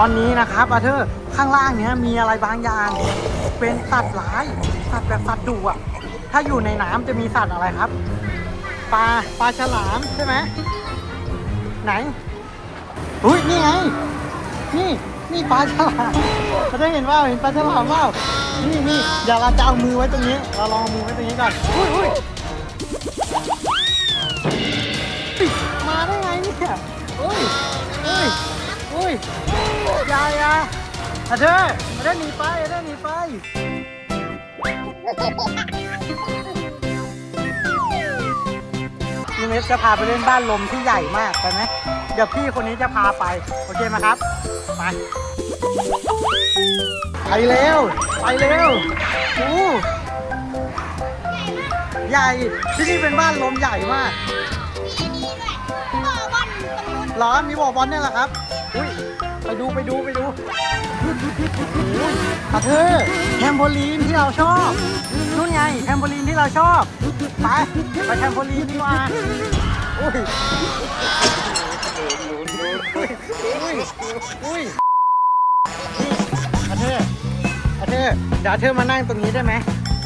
ตอนนี้นะครับอาเธอร์ข้างล่างเนี้ยมีอะไรบางอย่าง เป็นสัตว์ร้าย สัตว์แบบสัตว์ดุอะ ถ้าอยู่ในน้ำจะมีสัตว์อะไรครับ ปลา ปลาฉลามใช่ไหม ไหน อุ้ยนี่ไง นี่นี่ปลาฉลามเราได้เห็นว่าเห็นปลาฉลามว่านี่นี่เดี๋ยวเราจะเอามือไว้ตรงนี้ เราลองเอามือไว้ตรงนี้ก่อน อุ้ยอุ้ยอุ๊ยมาได้ไงเนี่ยอุ้ยอุ้ย อุ้ยอยาอยาอาเธอร์อาเธอร์หนีไปอาเธอร์หนีไปลุงเอฟจะพาไปเล่นบ้านลมที่ใหญ่มากไปไหมเดี๋ยวพี่คนนี้จะพาไป โอเคไหมครับ ไป ไปเร็ว ไปเร็วโอ้ใหญ่ ที่นี่เป็นบ้านลมใหญ่มากเหรอมีบ่อบอลเนี่ยเหรอครับ อุ้ยไปดูไปดูไปดูอุ้ยอาเธอแทมโพลีนที่เราชอบนู่นไงแทมโพลีนที่เราชอบ ไปไปแทมโพลีนดีกว่าอุ้ยอุ้ยอุ้ยอุ้ยอาเธออาเธอเดี๋ยวอาเธอมานั่งตรงนี้ได้ไหม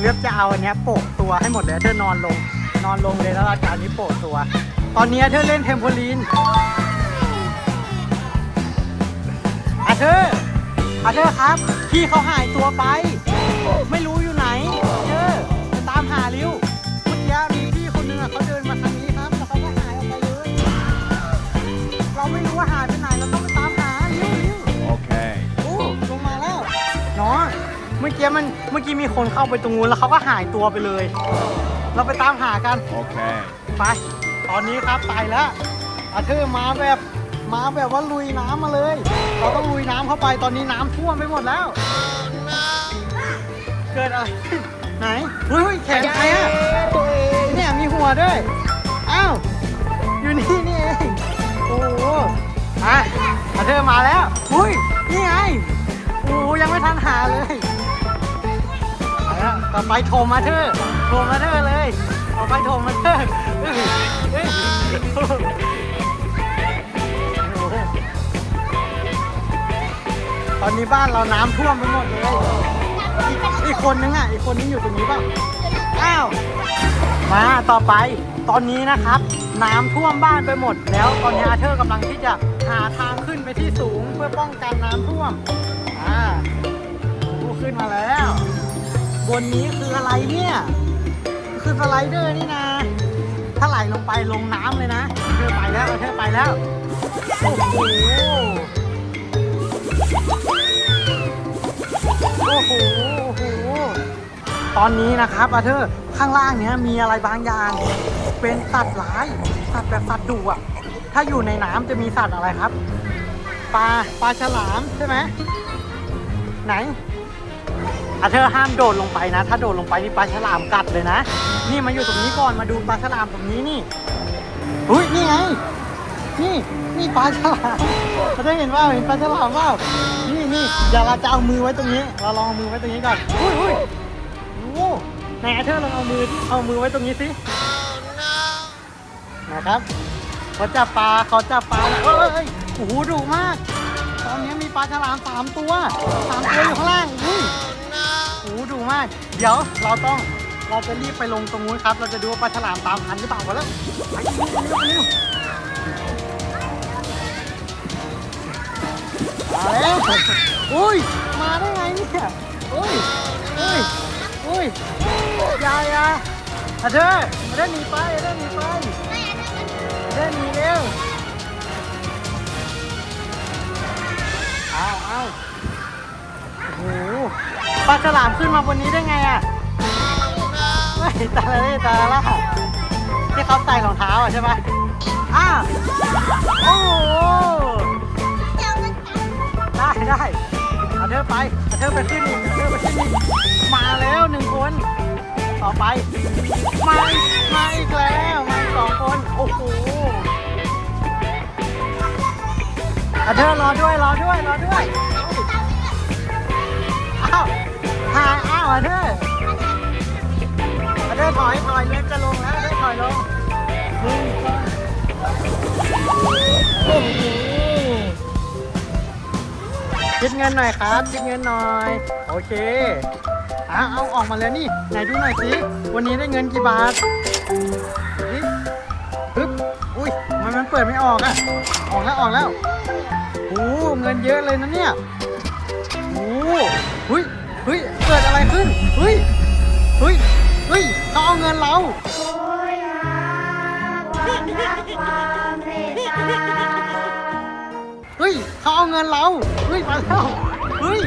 เลือกจะเอาอันนี้ยโปะตัวให้หมดเลยอาเธอนอนลง นอนลงเลยแล้วเราจะเอาอันนี้โปะตัว ตอนนี้อาเธอเล่นเทมโพลีน เธอร์อาเธอร์ครับ พี่เขาหายตัวไป ไม่รู้อยู่ไหนอาเธอร์จะตามหาริวเมื่อกี้มีพี่คนหนึงอะเขาเดินมาทางนี้ครับแล้วเขาก็หายออกไปเลย เราไม่รู้ว่าหายไปไหนเราต้องไปตามหาริวริว Okay. โอ้ลงมาแล้วน้องเมื่อกี้มันเมื่อกี้มีคนเข้าไปตรงนู้นแล้วเขาก็หายตัวไปเลย เราไปตามหากัน Okay. ไป ตอนนี้ครับไปแล้วอาเธอร์มาแบบ มาแบบว่าลุยน้ำมาเลย เราต้องลุยน้ำเข้าไปตอนนี้น้ำท่วมไปหมดแล้ว เกิดอะไรขึ้นไหนเฮ้ยแขนใครอะเนี่ยมีหัวด้วย อ้าว อยู่นี่นี่เอง โอ้โหอะอาเธอมาแล้วอุ้ย นี่ไง โอ้ยังไม่ทันหาเลยไปแล้วต่อไปโทรมาเธอโทรมาเธอเลย ต่อไปโทรมาเธอ ตอนนี้บ้านเราน้ำท่วมไปหมดเลย อีกอีกคนนึงอะ อีกคนนึงอยู่ตรงนี้เปล่าอ้าว มาต่อไป ตอนนี้นะครับ น้ำท่วมบ้านไปหมด แล้วตอนนี้อาเธอร์กำลังที่จะหาทางขึ้นไปที่สูงเพื่อป้องกันน้ำท่วม อ่าดูขึ้นมาแล้ว บนนี้คืออะไรเนี่ย คือสไลเดอร์นี่นะ ถ้าไหลลงไปลงน้ำเลยนะอาเธอร์ไปแล้วอาเธอร์ไปแล้ว โอ้โห โอ้โหโอ้โห ตอนนี้นะครับอาเธอร์ข้างล่างเนี้ยมีอะไรบางอย่าง เป็นสัตว์ร้าย สัตว์แบบสัตว์ดุอะ ถ้าอยู่ในน้ำจะมีสัตว์อะไรครับ ปลา ปลาฉลามใช่ไหม ไหนอาเธอร์ห้ามโดดลงไปนะ ถ้าโดดลงไปนี่ปลาฉลามกัดเลยนะ นี่มาอยู่ตรงนี้ก่อน มาดูปลาฉลามตรงนี้นี่ อุ้ยนี่ไง นี่นี่ปลาฉลามเราได้เห็นว่าเห็นปลาฉลามว่านี่นี่เดี๋ยวเราจะเอามือไว้ตรงนี้ เราลองเอามือไว้ตรงนี้ก่อนอุ้ยอุ้ยโอ้โหไหนเธอร์ลองเอามือที่เอามือไว้ตรงนี้สินะครับเขาจับปลาเขาจับปลาเอ้ยเอ้ยโอ้โหดุมาก ตอนนี้มีปลาฉลามสามตัวสามตัวอยู่ข้างล่างอุ้ยโอ้โหดุมาก เดี๋ยวเราต้องเราจะรีบไปลงตรงนู้นครับ เราจะดูว่าปลาฉลามตามทันหรือเปล่ากันแล้วไปเร็ว มาแล้วอุ้ย มาได้ไงเนี่ยอุ้ยอุ้ยอุ้ยอยาอยาอาเธอร์อาเธอร์หนีไปอาเธอร์หนีไปอาเธอร์หนีเร็วเอาเอาโอ้โหปลาฉลามขึ้นมาบนนี้ได้ไงอะไม่ตาละเล่ตาละล่ะที่เขาใส่รองเท้าอะใช่ไหมอ้าวโอ้โห ได้ได้เอาเธอไปเอาเธอไปขึ้นอีกเอาเธอไปขึ้นอีกมาแล้วหนึ่งคน ต่อไป มามาอีกแล้วมาอีกสองคน โอ้โหเอาเธอรอด้วยรอด้วยรอด้วยอ้าวหายอ้าวเอาเธอเอาเธอถอยถอยเล็บจะลงแล้วเอาเธอถอยลงหนึ่งสองโอ้โห คิดเงินหน่อยครับคิดเงินหน่อย โอเคอะเอาออกมาแล้วนี่ ไหนดูหน่อยสิ วันนี้ได้เงินกี่บาทนี่ปึ๊บ อุ้ยมันมันเปิดไม่ออกอะ ออกแล้วออกแล้วโอ้เงินเยอะเลยนะเนี่ยโอ้เฮ้ยเฮ้ย เกิดอะไรขึ้น เฮ้ย เฮ้ย เฮ้ยเขาเอาเงินเรา เเขาเอาเงินเรา เฮ้ยมาแล้ว เฮ้ย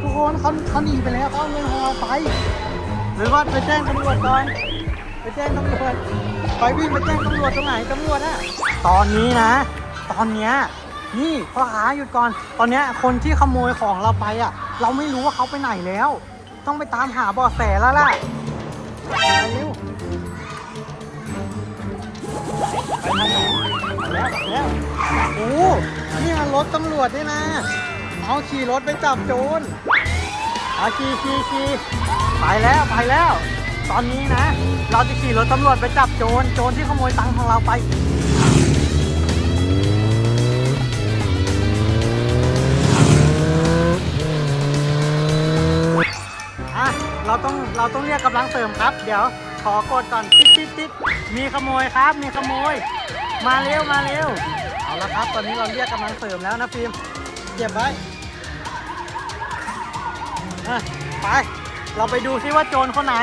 ทุกคนเขาเขาหนีไปแล้วเขาเอาเงินของเราไป หรือว่าไปแจ้งตำรวจก่อน ไปแจ้งตำรวจไปวิ่งไปแจ้งตำรวจตรงไหนตำรวจอะตอนนี้นะ ตอนเนี้ยนี่พ่อค้าหยุดก่อน ตอนเนี้ยคนที่ขโมยของเราไปอะเราไม่รู้ว่าเขาไปไหนแล้ว ต้องไปตามหาเบาะแสแล้วล่ะไปเร็วไปทางไหน แล้วแล้ว โอ้นี่มันรถตำรวจด้วยนะเอาขี่รถไปจับโจรเอาขี่ขี่ขี่ไปแล้วไปแล้ว ตอนนี้นะ เราจะขี่รถตำรวจไปจับโจรโจรที่ขโมยตังค์ของเราไปอะเราต้องเราต้องเรียกกำลังเสริมครับ เดี๋ยวขอกดก่อนติ๊ดติ๊ดติ๊ดมีขโมยครับ มีขโมย มาเร็วมาเร็วเอาละครับ ตอนนี้เราเรียกกำลังเสริมแล้วนะฟิล์มเก็บไว้ไปเราไปดูซิว่าโจรคนไหน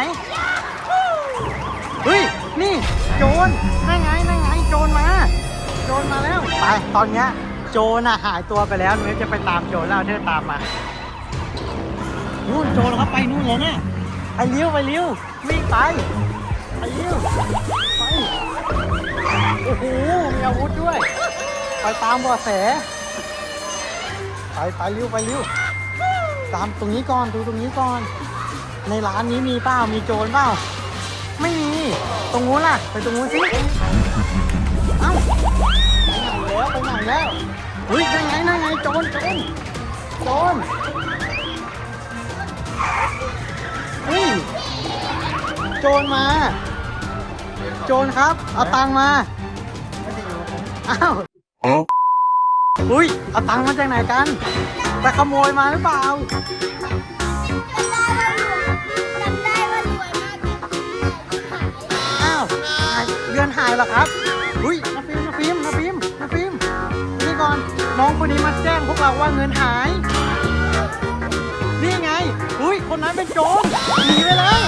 เฮ้ยนี่โจรนั่นไงนั่นไงโจรมาโจรมาแล้วไปตอนเนี้ยโจรน่ะหายตัวไปแล้วหนูจะไปตามโจรแล้วเอาเธอตามมานู่นโจรเขาไปนู่นแล้วเนี่ยไปเลี้ยวไปเลี้ยววิ่งไปไปเลี้ยวไป อ้โหมีอาวุธด้วย ไปตามเบาะแส ไปไปเลี้ยวไปเลี้ยวตามตรงนี้ก่อนดูตรงนี้ก่อน ในร้านนี้มีเปล่ามีโจรเปล่าไม่มีตรงนู้นล่ะ ไปตรงนู้นสิเอ้าไปไหนแล้วไปไหนแล้วเฮ้ยนั่นไงนั่นไงโจรโจรโจรเฮ้ยโจรมา โจรครับ เอาตังมา อ้าวอุ้ยเอาตังค์มาจากไหนกันไปขโมยมาหรือเปล่าอ้าวหายเดือนหายเหรอครับอุ้ยนาฟิล์มนาฟิล์มนาฟิล์มนาฟิล์มนี่ก่อนน้องคนนี้มาแจ้งพวกเราว่าเงินหาย นี่ไง อุ้ยคนนั้นเป็นโจรหนีไปแล้ว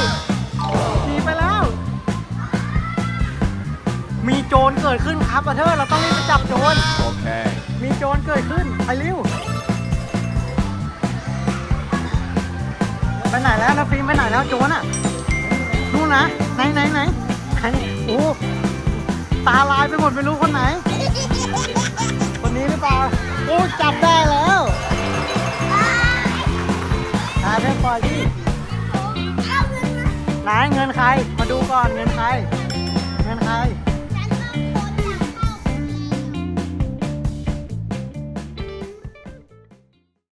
มีโจรเกิดขึ้นครับอาเธอร์เราต้องรีบไปจับโจร Okay. มีโจรเกิดขึ้นไปเร็วไปไหนแล้วนะฟิล์มไปไหนแล้วโจรอะนู่นนะไหนไหนไหนไหนโอ้ตาลายไปหมดไม่รู้คนไหน คนนี้หรือเปล่าโอ้จับได้แล้วอาเธอร์ปล่อยที่ไหนเงินใครมาดูก่อนเงินใคร